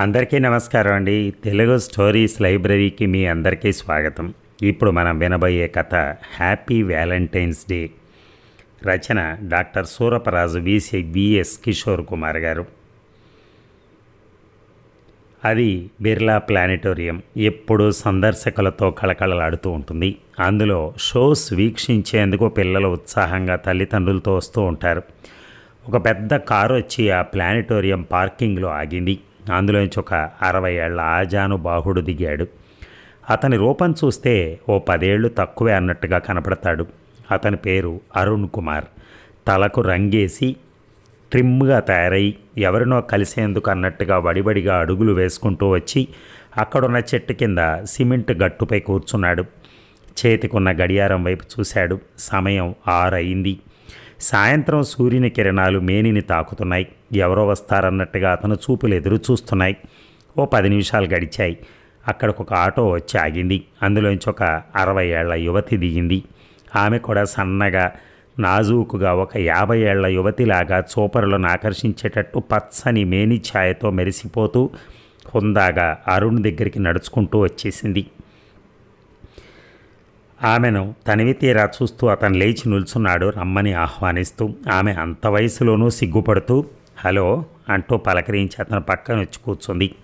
అందరికీ నమస్కారం అండి. తెలుగు స్టోరీస్ లైబ్రరీకి మీ అందరికీ స్వాగతం. ఇప్పుడు మనం వినబోయే కథ హ్యాపీ వ్యాలంటైన్స్ డే. రచన doctor Suraparaju V C V S Kishore Kumar garu. అది బిర్లా ప్లానెటోరియం. ఎప్పుడూ సందర్శకులతో కళకళలాడుతూ ఉంటుంది. అందులో షోస్ వీక్షించేందుకు పిల్లలు ఉత్సాహంగా తల్లిదండ్రులతో వస్తూ ఉంటారు. ఒక పెద్ద కారు వచ్చి ఆ ప్లానెటోరియం పార్కింగ్లో ఆగింది. అందులోంచి ఒక అరవై ఏళ్ళ ఆజాను బాహుడు దిగాడు. అతని రూపం చూస్తే ఓ పదేళ్ళు తక్కువే అన్నట్టుగా కనపడతాడు. అతని పేరు అరుణ్ కుమార్. తలకు రంగేసి ట్రిమ్గా తయారై ఎవరినో కలిసేందుకు అన్నట్టుగా వడివడిగా అడుగులు వేసుకుంటూ వచ్చి అక్కడున్న చెట్టు కింద సిమెంట్ గట్టుపై కూర్చున్నాడు. చేతికున్న గడియారం వైపు చూశాడు. సమయం ఆరు అయింది సాయంత్రం సూర్యుని కిరణాలు మేనిని తాకుతున్నాయి. ఎవరో వస్తారన్నట్టుగా అతను చూపులు ఎదురు చూస్తున్నాయి. ఓ పది నిమిషాలు గడిచాయి. అక్కడికి ఒక ఆటో వచ్చి ఆగింది. అందులోంచి ఒక అరవై ఏళ్ళ యువతి దిగింది. ఆమె కూడా సన్నగా నాజూకుగా ఒక యాభై ఏళ్ళ యువతిలాగా చూపరులను ఆకర్షించేటట్టు పచ్చని మేని ఛాయతో మెరిసిపోతూ హుందాగా అరుణ్ దగ్గరికి నడుచుకుంటూ వచ్చేసింది. ఆమెను తనివి తీరా చూస్తూ అతను లేచి నిల్చున్నాడు రమ్మని ఆహ్వానిస్తూ. ఆమె అంత వయసులోనూ సిగ్గుపడుతూ హలో అంటూ పలకరించి అతను పక్కన వచ్చి కూర్చుంది.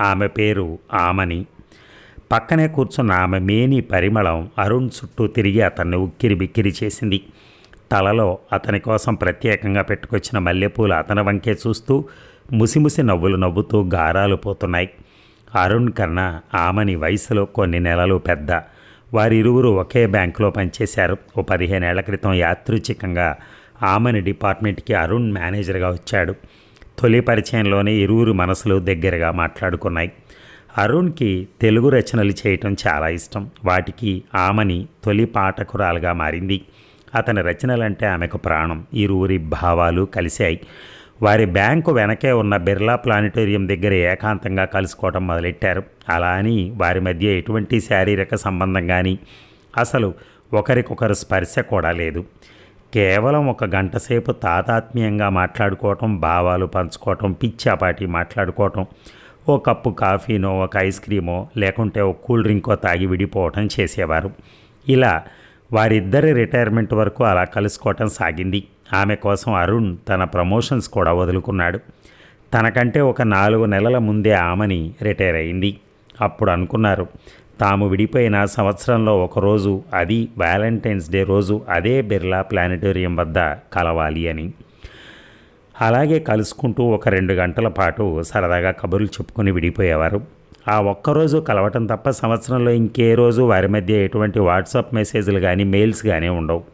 ఆమె పేరు ఆమని. పక్కనే కూర్చున్న ఆమె మేని పరిమళం అరుణ్ చుట్టూ తిరిగి అతన్ని ఉక్కిరి బిక్కిరి చేసింది. తలలో అతని కోసం ప్రత్యేకంగా పెట్టుకొచ్చిన మల్లెపూలు అతని వంకే చూస్తూ ముసిముసి నవ్వులు నవ్వుతూ గారాలు పోతున్నాయి. అరుణ్ కన్నా ఆమెని వయసులో కొన్ని నెలలు పెద్ద. వారిరువురు ఒకే బ్యాంకులో పనిచేశారు. ఓ పదిహేనేళ్ళ క్రితం యాదృచ్ఛికంగా ఆమెని డిపార్ట్మెంట్కి అరుణ్ మేనేజర్గా వచ్చాడు. తొలి పరిచయంలోనే ఇరువురు మనసులు దగ్గరగా మాట్లాడుకున్నాయి. అరుణ్కి తెలుగు రచనలు చేయటం చాలా ఇష్టం. వాటికి ఆమెని తొలి పాఠకురాలుగా మారింది. అతని రచనలంటే ఆమెకు ప్రాణం. ఇరువురి భావాలు కలిశాయి. వారి బ్యాంకు వెనకే ఉన్న బిర్లా ప్లానిటోరియం దగ్గర ఏకాంతంగా కలుసుకోవడం మొదలెట్టారు. అలా అని వారి మధ్య ఎటువంటి శారీరక సంబంధం కానీ అసలు ఒకరికొకరు స్పర్శ కూడా లేదు. కేవలం ఒక గంట సేపు తాతాత్మ్యంగా మాట్లాడుకోవటం భావాలు పంచుకోవటం పిచ్చాపాటి మాట్లాడుకోవటం ఓ కప్పు కాఫీనో ఒక ఐస్ క్రీమో లేకుంటే ఒక కూల్ డ్రింకో తాగి విడిపోవటం చేసేవారు. ఇలా వారిద్దరి రిటైర్మెంట్ వరకు అలా కలుసుకోవటం సాగింది. ఆమె కోసం అరుణ్ తన ప్రమోషన్స్ కూడా వదులుకున్నాడు. తనకంటే ఒక నాలుగు నెలల ముందే ఆమెని రిటైర్ అయింది. అప్పుడు అనుకున్నారు తాము విడిపోయిన సంవత్సరంలో ఒకరోజు అది వ్యాలంటైన్స్ డే రోజు అదే బిర్లా ప్లానిటోరియం వద్ద కలవాలి అని. అలాగే కలుసుకుంటూ ఒక రెండు గంటల పాటు సరదాగా కబుర్లు చెప్పుకొని విడిపోయేవారు. ఆ ఒక్కరోజు కలవటం తప్ప సంవత్సరంలో ఇంకే రోజు వారి మధ్య ఎటువంటి వాట్సాప్ మెసేజ్లు కానీ మెయిల్స్ కానీ ఉండవు.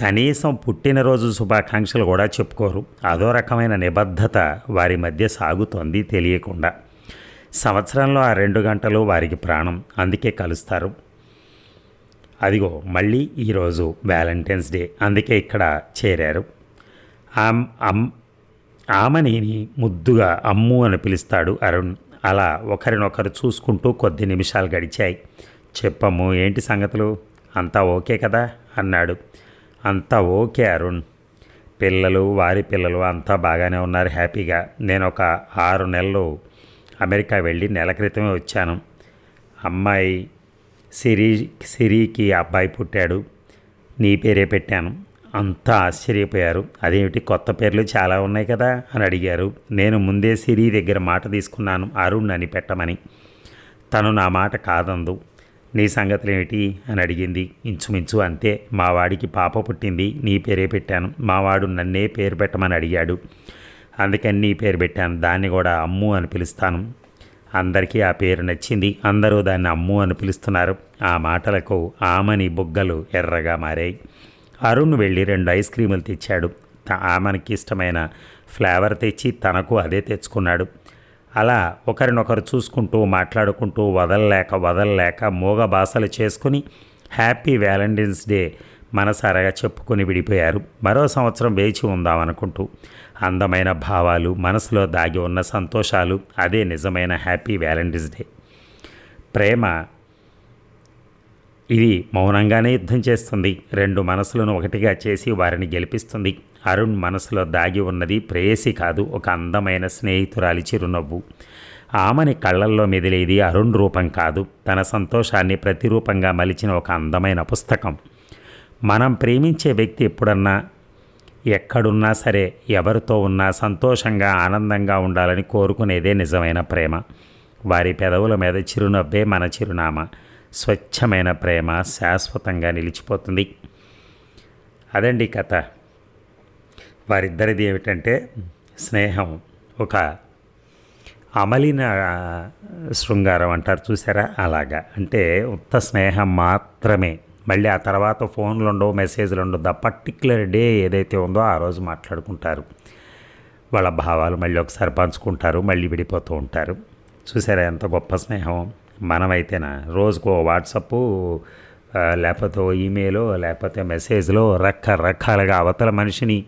కనీసం పుట్టినరోజు శుభాకాంక్షలు కూడా చెప్పుకోరు. అదో రకమైన నిబద్ధత వారి మధ్య సాగుతోంది తెలియకుండా. సంవత్సరంలో ఆ రెండు గంటలు వారికి ప్రాణం. అందుకే కలుస్తారు. అదిగో మళ్ళీ ఈరోజు వ్యాలంటైన్స్ డే. అందుకే ఇక్కడ చేరారు. ఆమ్ అమ్ ఆమెని ముద్దుగా అమ్ము అని పిలుస్తాడు అరుణ్. అలా ఒకరినొకరు చూసుకుంటూ కొద్ది నిమిషాలు గడిచాయి. చెప్పము ఏంటి సంగతులు? అంతా ఓకే కదా? అన్నాడు. అంతా ఓకే అరుణ్. పిల్లలు వారి పిల్లలు అంతా బాగానే ఉన్నారు హ్యాపీగా. నేను ఒక ఆరు నెలలు అమెరికా వెళ్ళి నెల క్రితమే వచ్చాను. అమ్మాయి సిరి సిరికి అబ్బాయి పుట్టాడు. నీ పేరే పెట్టాను. అంతా ఆశ్చర్యపోయారు. అదేమిటి కొత్త పేర్లు చాలా ఉన్నాయి కదా? అని అడిగారు. నేను ముందే సిరి దగ్గర మాట తీసుకున్నాను అరుణ్ అని పెట్టమని. తను నా మాట కాదందు. నీ సంగతులు ఏమిటి అని అడిగింది. ఇంచుమించు అంతే. మా వాడికి పాప పుట్టింది. నీ పేరే పెట్టాను. మావాడు నన్నే పేరు పెట్టమని అడిగాడు. అందుకని నీ పేరు పెట్టాను. దాన్ని కూడా అమ్ము అని పిలుస్తాను. అందరికీ ఆ పేరు నచ్చింది. అందరూ దాన్ని అమ్ము అని పిలుస్తున్నారు. ఆ మాటలకు ఆమని బుగ్గలు ఎర్రగా మారాయి. అరుణ్ వెళ్ళి రెండు ఐస్ క్రీములు తెచ్చాడు. ఆమెకి ఇష్టమైన ఫ్లేవర్ తెచ్చి తనకు అదే తెచ్చుకున్నాడు. అలా ఒకరినొకరు చూసుకుంటూ మాట్లాడుకుంటూ వదలలేక వదలలేక మూగ భాషలు చేసుకుని హ్యాపీ వ్యాలంటైన్స్ డే మనసారగా చెప్పుకొని విడిపోయారు. మరో సంవత్సరం వేచి ఉందామనుకుంటూ అందమైన భావాలు మనసులో దాగి ఉన్న సంతోషాలు అదే నిజమైన హ్యాపీ వ్యాలంటైన్స్ డే. ప్రేమ ఇది మౌనంగానే యుద్ధం చేస్తుంది. రెండు మనసులను ఒకటిగా చేసి వారిని గెలిపిస్తుంది. అరుణ్ మనసులో దాగి ఉన్నది ప్రేయసి కాదు ఒక అందమైన స్నేహితురాలి చిరునవ్వు. ఆమెని కళ్ళల్లో మెదిలేది అరుణ్ రూపం కాదు తన సంతోషాన్ని ప్రతిరూపంగా మలిచిన ఒక అందమైన పుస్తకం. మనం ప్రేమించే వ్యక్తి ఎప్పుడన్నా ఎక్కడున్నా సరే ఎవరితో ఉన్నా సంతోషంగా ఆనందంగా ఉండాలని కోరుకునేదే నిజమైన ప్రేమ. వారి పెదవుల మీద చిరునవ్వే మన చిరునామా. స్వచ్ఛమైన ప్రేమ శాశ్వతంగా నిలిచిపోతుంది. అదండి కథ. వారిద్దరిది ఏమిటంటే స్నేహం. ఒక అమలిన శృంగారం అంటారు చూసారా? అలాగా. అంటే ఉత్త స్నేహం మాత్రమే. మళ్ళీ ఆ తర్వాత ఫోన్లు ఉండవు మెసేజ్లు ఉండవు ద పర్టిక్యులర్ డే ఏదైతే ఉందో ఆ రోజు మాట్లాడుకుంటారు. వాళ్ళ భావాలు మళ్ళీ ఒకసారి పంచుకుంటారు మళ్ళీ విడిపోతూ ఉంటారు. చూసారా ఎంత గొప్ప స్నేహం? మనమైతేనా? రోజుకో వాట్సప్ లేకపోతే ఓ ఈమెయిల్ లేకపోతే మెసేజ్లో రకరకాలుగా అవతల మనిషిని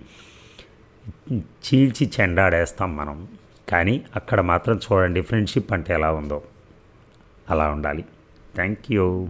చీల్చి చెండాడేస్తాం మనం. కానీ అక్కడ మాత్రం చూడండి ఫ్రెండ్షిప్ అంటే ఎలా ఉందో. అలా ఉండాలి. Thank you.